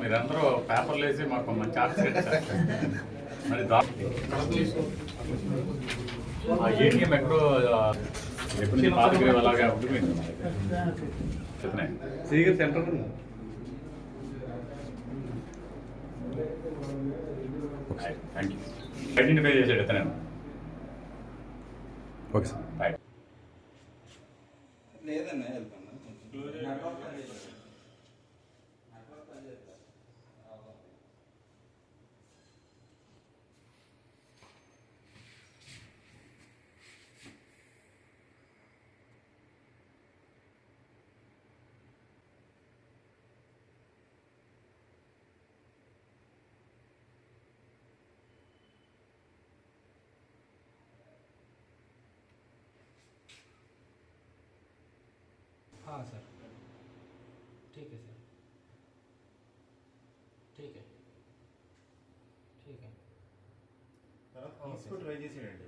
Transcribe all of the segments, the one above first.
మీరందరూ పేపర్లు వేసి మాకు మంచి ఆఫీస్ మరి ఏటీఎం ఎక్కడో ఎప్పుడు మా దగ్గర అలాగే ఉంటుంది. శ్రీగారు సెంటర్ థ్యాంక్ యూ ఐడెంటిఫై చేసాడు ఇతను ఓకే సార్ రైట్ లేదన్నా వెళ్తాను. हाँ सर ठीक है सर ठीक है ठीक है ట్రై చేసేయండి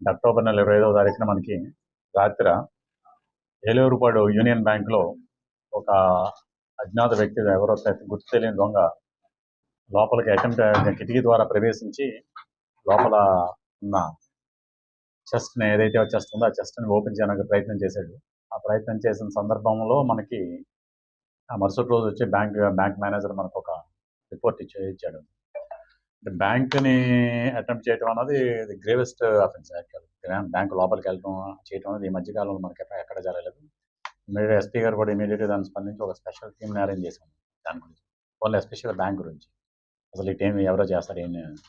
అక్టోబర్ నెల ఇరవై ఐదవ తారీఖున మనకి రాత్రి ఏలూరుపాడు యూనియన్ బ్యాంక్లో ఒక అజ్ఞాత వ్యక్తి ఎవరో గుర్తు తెలియని దొంగ లోపలికి అటెంప్ట్ కిటికీ ద్వారా ప్రవేశించి లోపల ఉన్న చెస్ట్ని ఏదైతే చెస్ట్ ఉందో ఆ చెస్ట్ని ఓపెన్ చేయడానికి ప్రయత్నం చేశాడు. ఆ ప్రయత్నం చేసిన సందర్భంలో మనకి ఆ మరుసటి రోజు వచ్చి బ్యాంక్ బ్యాంక్ మేనేజర్ మనకు ఒక రిపోర్ట్ ఇచ్చి ఇచ్చాడు. బ్యాంక్ని అటెంప్ట్ చేయడం అన్నది గ్రేవెస్ట్ అఫెన్స్ యాక్చువల్ బ్యాంక్ లోపలికి వెళ్ళడం చేయడం అనేది ఈ మధ్యకాలంలో మనకి ఎక్కడ ఎక్కడ జరగలేదు. ఇమీడియట్ ఎస్పీ గారు కూడా ఇమీడియట్గా దాన్ని స్పందించి ఒక స్పెషల్ టీమ్ని అరేంజ్ చేశాను దాని గురించి. ఓన్లీ ఎస్పెషల్ బ్యాంక్ గురించి. అసలు ఈ టీం ఎవరో చేస్తారు ఏం అని.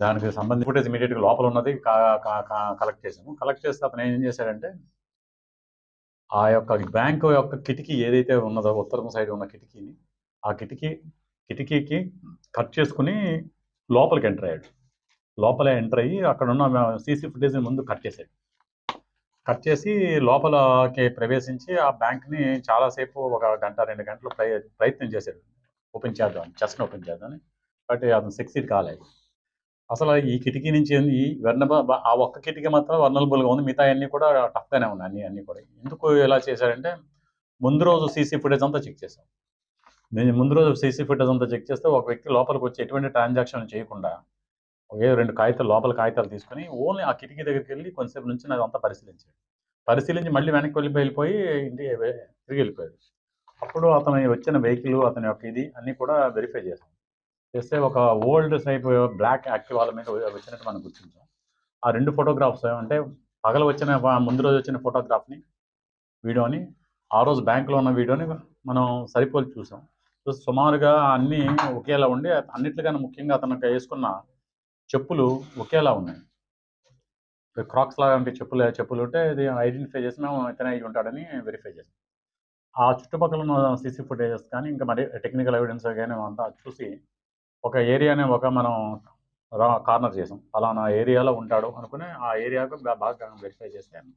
దానికి సంబంధించి ఫుటేజ్ ఇమీడియట్గా లోపల ఉన్నది కలెక్ట్ చేసాము కలెక్ట్ చేస్తే అతను ఏం చేశాడంటే ఆ యొక్క బ్యాంక్ యొక్క కిటికీ ఏదైతే ఉన్నదో ఉత్తరం సైడ్ ఉన్న కిటికీని ఆ కిటికీ కిటికీకి కట్ చేసుకుని లోపలికి ఎంటర్ అయ్యాడు. లోపల ఎంటర్ అయ్యి అక్కడ ఉన్న సీసీ ఫుటేజ్ ముందు కట్ చేశాడు. కట్ చేసి లోపలకి ప్రవేశించి ఆ బ్యాంక్ని చాలాసేపు ఒక గంట రెండు గంటలు ప్రయ ప్రయత్నం చేశాడు. ఓపెన్ చేద్దాం చెస్ట్ని ఓపెన్ చేద్దామని. బట్ అతను సక్సీడ్ కాలేదు. అసలు ఈ కిటికీ నుంచి ఈ వెర్నబ ఆ ఒక్క కిటికీ మాత్రం వర్నలబుల్గా ఉంది. మిగతా అన్నీ కూడా టఫ్గానే ఉన్నాయి. అన్ని అన్నీ కూడా. ఎందుకు ఎలా చేశారంటే ముందు రోజు సీసీ ఫుటేజ్ అంతా చెక్ చేసాం నేను ముందు రోజు సీసీ ఫుటేజ్ అంతా చెక్ చేస్తే ఒక వ్యక్తి లోపలికి వచ్చి ఎటువంటి ట్రాన్సాక్షన్ చేయకుండా ఒకే రెండు కాగితాలు లోపల కాగితాలు తీసుకొని ఓన్లీ ఆ కిటికీ దగ్గరికి వెళ్ళి కొంతసేపు నుంచి నాకు అంతా పరిశీలించాడు. పరిశీలించి మళ్ళీ వెనక్కి వెళ్ళి వెళ్ళిపోయి ఇంటికి తిరిగి వెళ్ళిపోయాడు. అప్పుడు అతను వచ్చిన వెహికల్ అతని యొక్క ఇది అన్నీ కూడా వెరిఫై చేశాం. చేస్తే ఒక ఓల్డ్ టైప్ బ్లాక్ యాక్టివ్ వాళ్ళ మీద వచ్చినట్టు మనం గుర్తించాం. ఆ రెండు ఫోటోగ్రాఫ్స్ అంటే పగల వచ్చిన ముందు రోజు వచ్చిన ఫోటోగ్రాఫ్ని వీడియోని ఆ రోజు బ్యాంకులో ఉన్న వీడియోని మనం సరిపోలి చూసాం. సో సుమారుగా అన్నీ ఒకేలా ఉండి అన్నిట్లుగానే ముఖ్యంగా అతను వేసుకున్న చెప్పులు ఒకేలా ఉన్నాయి. క్రాక్స్ లాగా ఉంటే చెప్పులు చెప్పులు ఉంటే ఇది ఐడెంటిఫై చేసి మేము ఇతనే అయి ఉంటాడని వెరిఫై చేసాం ఆ చుట్టుపక్కల ఉన్న సీసీ ఫుటేజెస్ కానీ ఇంకా మరి టెక్నికల్ ఎవిడెన్స్ కానీ అంతా చూసి ఒక ఏరియానే ఒక మనం కార్నర్ చేసాం అలానా ఏరియాలో ఉంటాడు అనుకుని ఆ ఏరియాకు బాగా వెరిఫై చేశాను.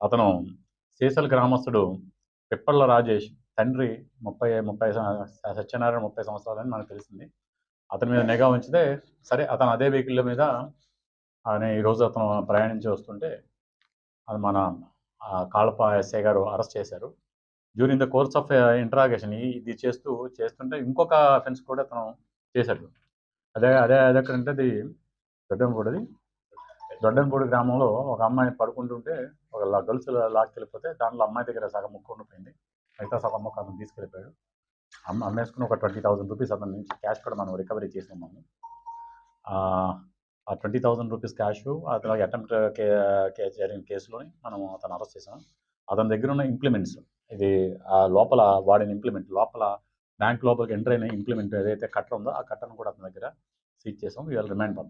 అతను సీసల్ గ్రామస్తుడు పిప్పళ్ళ రాజేష్. తండ్రి ముప్పై ముప్పై సత్యనారాయణ ముప్పై సంవత్సరాలని మనకు తెలిసింది. అతని మీద నిఘా ఉంచితే సరే అతను అదే వెహికల్ మీద ఆయన ఈరోజు అతను ప్రయాణించి వస్తుంటే అది మన ఆ, కాళప ఎస్ఐ గారు అరెస్ట్ చేశారు. During the course of interrogation ఇది చేస్తూ చేస్తుంటే ఇంకొక అఫెన్స్ కూడా అతను చేశాడు. అదే అదే అదే ఎక్కడంటే అది దొడ్డంపూడిది. దొడ్డంపూడి గ్రామంలో ఒక అమ్మాయి పడుకుంటుంటే ఒక గొలుసు లాక్కెళ్ళిపోతే దాంట్లో అమ్మాయి దగ్గర సగం ముక్కు ఉండిపోయింది. మిగతా సగం ముక్కు అతను తీసుకెళ్ళిపోయాడు. అమ్మ అమ్మేసుకుని ఒక ట్వంటీ థౌసండ్ రూపీస్ అతని నుంచి క్యాష్ కూడా మనం రికవరీ చేసాము మనం ఆ, ట్వంటీ థౌసండ్ రూపీస్ క్యాష్ అతను అటెంప్ట్ కే కే జరిగిన కేసులోని మనం అతను అరెస్ట్ చేసాం అతని దగ్గర ఉన్న ఇంప్లిమెంట్స్ ఇది ఆ లోపల వాడిన ఇంప్లిమెంట్ లోపల బ్యాంక్ లోపలికి ఎంటర్ అయిన ఇంప్లిమెంట్ ఏదైతే కట్టర్ ఉందో ఆ కట్టర్ను కూడా అతని దగ్గర సీజ్ చేసాం. వీళ్ళు రిమైండ్ పంపిస్తాం